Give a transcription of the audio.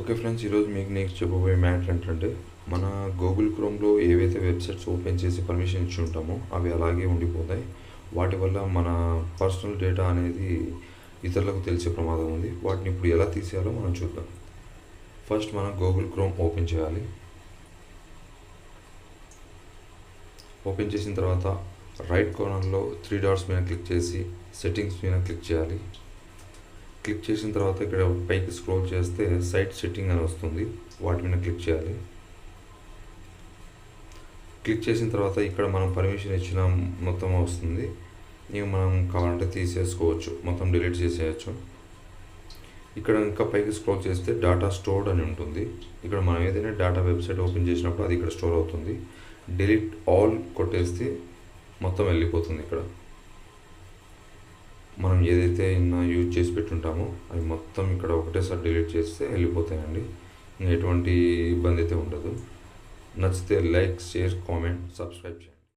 Okay friends ఈరోజు మీకు నేను చెప్పబోయే మ్యాటర్ ఏంటంటే మన గూగుల్ క్రోమ్లో ఏవైతే వెబ్సైట్స్ ఓపెన్ చేసి పర్మిషన్ ఇచ్చి ఉంటామో అవి అలాగే ఉండిపోతాయి. వాటి వల్ల మన పర్సనల్ డేటా అనేది ఇతరులకు తెలిసే ప్రమాదం ఉంది. వాటిని ఇప్పుడు ఎలా తీసేయాలో మనం చూద్దాం. ఫస్ట్ మనం గూగుల్ క్రోమ్ ఓపెన్ చేయాలి. ఓపెన్ చేసిన తర్వాత రైట్ కార్నర్లో త్రీ డాట్స్ మీద క్లిక్ చేసి సెట్టింగ్స్ మీద క్లిక్ చేయాలి. క్లిక్ చేసిన తర్వాత ఇక్కడ పైకి స్క్రోల్ చేస్తే సైట్ సెట్టింగ్ అని వస్తుంది. వాటి మీద క్లిక్ చేయాలి. క్లిక్ చేసిన తర్వాత ఇక్కడ మనం పర్మిషన్ ఇచ్చిన మొత్తం వస్తుంది. ఇవి మనం కావాలంటే తీసేసుకోవచ్చు. మొత్తం డిలీట్ చేసేయచ్చు. ఇక్కడ ఇంకా పైకి స్క్రోల్ చేస్తే డేటా స్టోర్డ్ అని ఉంటుంది. ఇక్కడ మనం ఏదైనా డేటా వెబ్సైట్ ఓపెన్ చేసినప్పుడు అది ఇక్కడ స్టోర్ అవుతుంది. డిలీట్ ఆల్ కొట్టేస్తే మొత్తం వెళ్ళిపోతుంది ఇక్కడ. మనం ఏదైతే ఇన్న యూజ్ చేసి పెట్టుంటామో అవి మొత్తం ఇక్కడ ఒకటేసారి డిలీట్ చేస్తే వెళ్ళిపోతాయండి. ఎటువంటి ఇబ్బంది అయితే ఉండదు. నచ్చితే లైక్ షేర్ కామెంట్ సబ్స్క్రైబ్ చేయండి.